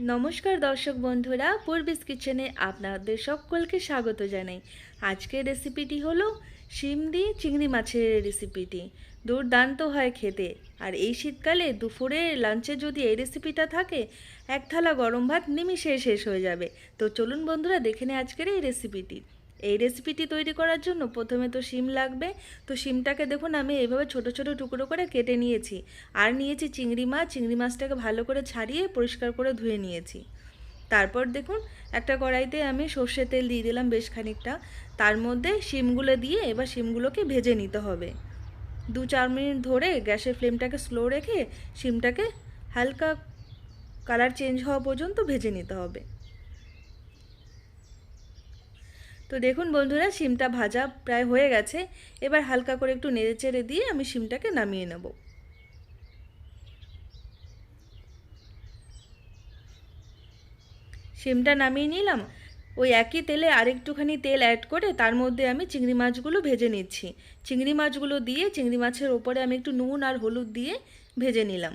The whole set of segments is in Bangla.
নমস্কার দর্শক বন্ধুরা, পূর্বিস কিচেনে আপনাদের সকলকে স্বাগত জানাই। আজকের রেসিপিটি হলো শিম দিয়ে চিংড়ি মাছের রেসিপিটি। দুর্দান্ত হয় খেতে। আর এই শীতকালে দুপুরে, লাঞ্চে যদি এই রেসিপিটা থাকে, এক থালা গরম ভাত নিমিশে শেষ হয়ে যাবে। তো চলুন বন্ধুরা, দেখে নে আজকের এই রেসিপিটি। এই রেসিপিটি তৈরি করার জন্য প্রথমে তো শিম লাগবে। তো শিমটাকে দেখুন, আমি এইভাবে ছোট ছোট টুকরো করে কেটে নিয়েছি। আর নিয়েছি চিংড়ি মাছ। চিংড়ি মাছটাকে ভালো করে ছাড়িয়ে পরিষ্কার করে ধুয়ে নিয়েছি। তারপর দেখুন, একটা কড়াইতে আমি সর্ষের তেল দিয়ে দিলাম বেশ খানিকটা। তার মধ্যে শিমগুলো দিয়ে এবার শিমগুলোকে ভেজে নিতে হবে। দু চার মিনিট ধরে গ্যাসের ফ্লেমটাকে স্লো রেখে শিমটাকে হালকা কালার চেঞ্জ হওয়া পর্যন্ত ভেজে নিতে হবে। তো দেখুন বন্ধুরা, শিমটা ভাজা প্রায় হয়ে গেছে। এবার হালকা করে একটু নেড়ে চেড়ে দিয়ে আমি শিমটাকে নামিয়ে নেব। শিমটা নামিয়ে নিলাম। ওই একই তেলে আরেকটুখানি তেল অ্যাড করে তার মধ্যে আমি চিংড়ি মাছগুলো ভেজে নিচ্ছি। চিংড়ি মাছগুলো দিয়ে চিংড়ি মাছের ওপরে আমি একটু নুন আর হলুদ দিয়ে ভেজে নিলাম।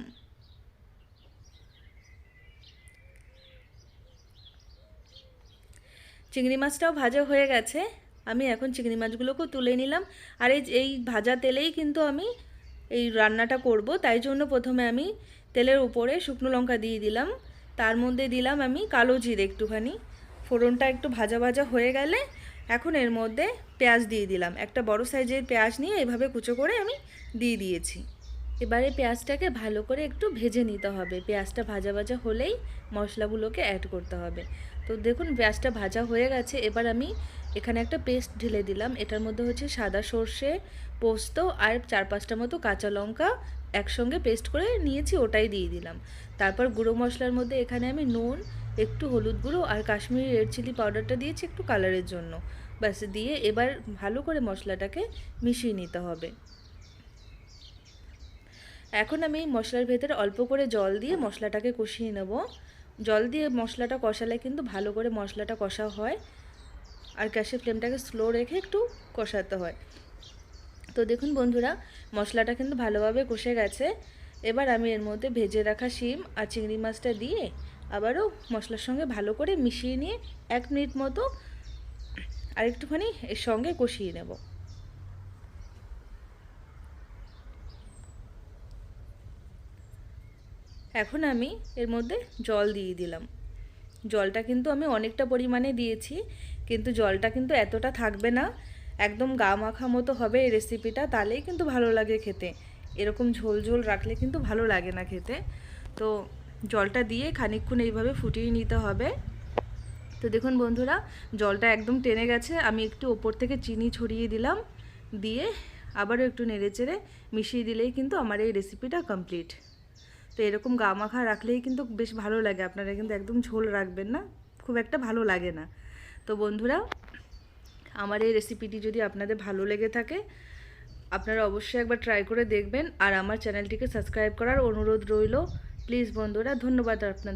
চিংড়ি মাছটাও ভাজা হয়ে গেছে। আমি এখন চিংড়ি মাছগুলোকেও তুলে নিলাম। আর এই এই ভাজা তেলেই কিন্তু আমি এই রান্নাটা করব। তাই জন্য প্রথমে আমি তেলের উপরে শুকনো লঙ্কা দিয়ে দিলাম। তার মধ্যে দিলাম আমি কালো জিরে একটুখানি। ফোড়নটা একটু ভাজা ভাজা হয়ে গেলে এখন এর মধ্যে পেঁয়াজ দিয়ে দিলাম। একটা বড় সাইজের পেঁয়াজ নিয়ে এভাবে কুচো করে আমি দিয়ে দিয়েছি। এবারে পেঁয়াজটাকে ভালো করে একটু ভেজে নিতে হবে। পেঁয়াজটা ভাজা ভাজা হলেই মশলাগুলোকে অ্যাড করতে হবে। তো দেখুন, পেঁয়াজটা ভাজা হয়ে গেছে। এবার আমি এখানে একটা পেস্ট ঢেলে দিলাম। এটার মধ্যে হচ্ছে সাদা সর্ষে পোস্ত আর চার পাঁচটা মতো কাঁচা লঙ্কা একসঙ্গে পেস্ট করে নিয়েছি, ওটাই দিয়ে দিলাম। তারপর গুঁড়ো মশলার মধ্যে এখানে আমি নুন, একটু হলুদ গুঁড়ো আর কাশ্মীরি রেড চিলি পাউডারটা দিয়েছি একটু কালারের জন্য। ব্যাস, দিয়ে এবার ভালো করে মশলাটাকে মিশিয়ে নিতে হবে। এখন আমি মশলার ভেতরে অল্প করে জল দিয়ে মশলাটাকে কষিয়ে নেব। জল দিয়ে মশলাটা কষালে কিন্তু ভালো করে মশলাটা কষা হয় আর গ্যাসের ফ্লেমটাকে স্লো রেখে একটু কষাতে হয়। তো দেখুন বন্ধুরা, মশলাটা কিন্তু ভালোভাবে কষে গেছে। এবার আমি এর মধ্যে ভেজে রাখা শিম আর চিংড়ি মাছটা দিয়ে আবারও মশলার সঙ্গে ভালো করে মিশিয়ে নিয়ে এক মিনিট মতো আরেকটুখানি এর সঙ্গে কষিয়ে নেব। এখন আমি এর মধ্যে জল দিয়ে দিলাম। জলটা কিন্তু আমি অনেকটা পরিমাণে দিয়েছি, কিন্তু জলটা কিন্তু এতটা থাকবে না। একদম গা মাখা মতো হবে এই রেসিপিটা তাহলেই কিন্তু ভালো লাগে খেতে। এরকম ঝোল ঝোল রাখলে কিন্তু ভালো লাগে না খেতে। তো জলটা দিয়ে খানিকক্ষণ এইভাবে ফুটিয়ে নিতে হবে। তো দেখুন বন্ধুরা, জলটা একদম টেনে গেছে। আমি একটু ওপর থেকে চিনি ছড়িয়ে দিলাম। দিয়ে আবারও একটু নেড়ে চেড়ে মিশিয়ে দিলেই কিন্তু আমার এই রেসিপিটা কমপ্লিট তো এরকম গা মাখা রাখলেই কিন্তু বেশ ভালো লাগে। আপনারা কিন্তু একদম ঝোল রাখবেন না, খুব একটা ভালো লাগে না। তো বন্ধুরা, আমার এই রেসিপিটি যদি আপনাদের ভালো লেগে থাকে, আপনারা অবশ্যই একবার ট্রাই করে দেখবেন। আর আমার চ্যানেলটিকে সাবস্ক্রাইব করার অনুরোধ রইল। প্লিজ বন্ধুরা, ধন্যবাদ আপনাদের।